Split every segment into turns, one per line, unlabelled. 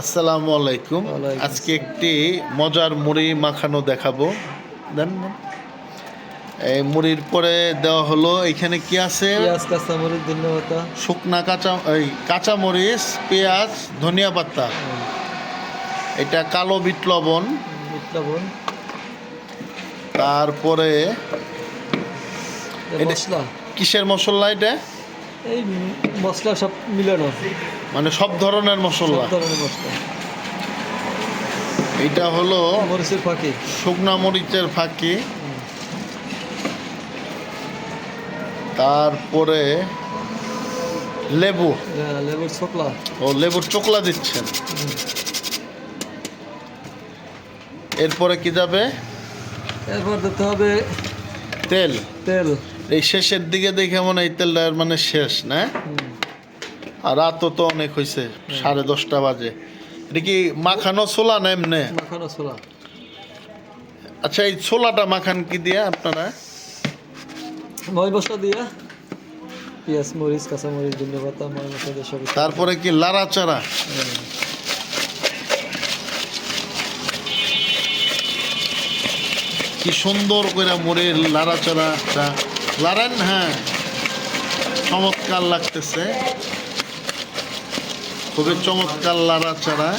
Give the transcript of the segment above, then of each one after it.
আসসালামু আলাইকুম। আজকে একটি মজার মুড়ি মাখানো দেখাবো। দেন। এই মুড়ির পরে দেওয়া হলো এখানে কি আছে? শুকনা কাঁচা এই কাঁচা মরিচ পেঁয়াজ ধনিয়া পাতা। এটা কালো বিট লবণ।
লবণ।
তারপরে কিসের মশলা এটা?
এই মশলা সব মিলানো।
মানে সব ধরনের
সব
মশলা
ধরনের মশলা।
এটা হলো
মরিচের ফাঁকি।
শুকনা মরিচের ফাঁকি। তারপরে লেবু।
হ্যাঁ, লেবুর ছোকলা।
ও লেবুর চোকলা দিচ্ছেন। এরপরে কি যাবে?
এরপর দিতে হবে
তেল।
তেল।
এই শেষের দিকে দেখে মনে হয় তেলটা মানে শেষ না। আর রাতও তো অনেক হয়েছে সাড়ে দশটা বাজে। এটা কি মাখানো ছোলা না এমনি?
মাখানো ছোলা।
আচ্ছা এই ছোলাটা মাখান কি দিয়ে আপনারা?
ময় মশলা দিয়া পেঁয়াজ মরিচ কাঁচামরিচ ধন্যবাদ ময় মশলা দিয়ে সব
তারপরে কি লাড়াচাড়া। কি সুন্দর করে মুড়ির লাড়াচাড়াটা। লাড়েন হ্যাঁ। চমৎকার লাগতেছে। খুবই চমৎকার লাড়াচাড়া।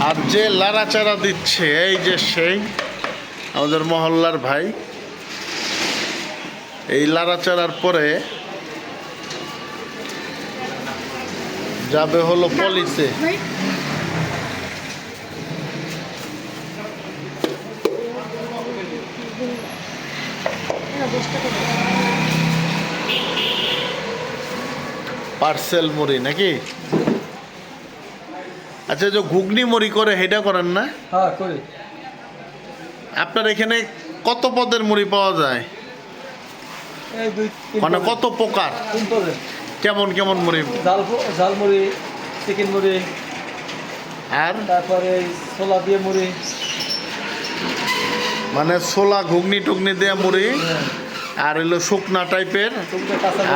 আর যে লাড়াচাড়া দিচ্ছে এই যে সেই আমাদের মহল্লার ভাই এই লাড়াচাড়ার পরে যাবে হলো পলিসে পার্সেল মুড়ি নাকি? আচ্ছা যে ঘুগনি মুড়ি করে হেটা করেন না?
হ্যাঁ করি।
আপনার এখানে কত পদের মুড়ি পাওয়া যায়? মানে কত প্রকার? কেমন কেমন মুড়ি?
ঝাল ঝাল মুড়ি চিকেন মুড়ি।
আর?
তারপরে ছোলা দিয়ে মুড়ি।
মানে ছোলা ঘুগনি টুগনি দিয়ে মুড়ি?
হ্যাঁ।
আর হলো শুকনা টাইপের।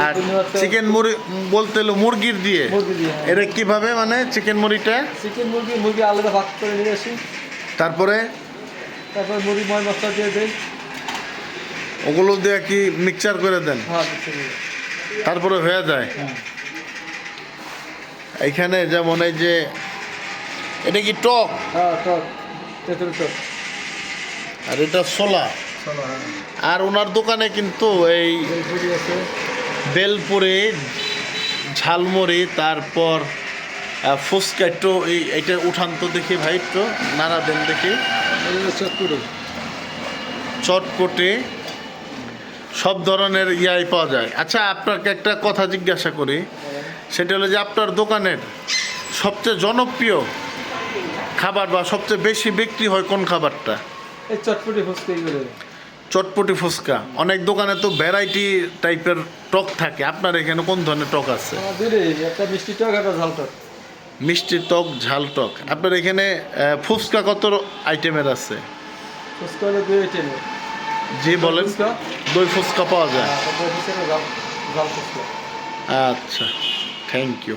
আর চিকেন মুড়ি বলতে হলো মুরগির দিয়ে।
হ্যাঁ।
এটা কীভাবে মানে চিকেন মুড়িটা?
চিকেন মুরগি মুরগি আলাদা ভাগ করে নিয়ে আসি।
তারপরে?
তারপর মুরগি ময় মশলা দিয়ে দেই।
ওগুলো দিয়ে কি মিক্সচার করে দেন?
হ্যাঁ।
তারপরে হয়ে যায়।
হ্যাঁ।
এখানে যেমন এই যে এটা কি টক?
হ্যাঁ টক।
আর এটা ছোলা।
হ্যাঁ
আর ওনার দোকানে কিন্তু এই
বেলপুরে
ঝালমুড়ি তারপর ফুচকা একটু এই এটা উঠান তো দেখি ভাই একটু নাড়া দেন দেখি। চটপটে। সব ধরনের ইয়াই পাওয়া যায়। আচ্ছা আপনাকে একটা কথা জিজ্ঞাসা করি সেটা হলো যে আপনার দোকানের সবচেয়ে জনপ্রিয় খাবার বা সবচেয়ে বেশি বিক্রি হয় কোন খাবারটা?
এই ফুচকা করে
চটপটি ফুচকা। অনেক দোকানে তো ভ্যারাইটি টাইপের টক থাকে। আপনার এখানে কোন ধরনের টক আছে?
একটা মিষ্টি টক একটা ঝাল টক।
মিষ্টি টক ঝাল টক। আপনার এখানে ফুচকা কত আইটেমের আছে?
ফুচকা হলো দুই আইটেমের
জি বলেন। দই ফুচকা পাওয়া যায়।
ঝাল
আচ্ছা। Thank you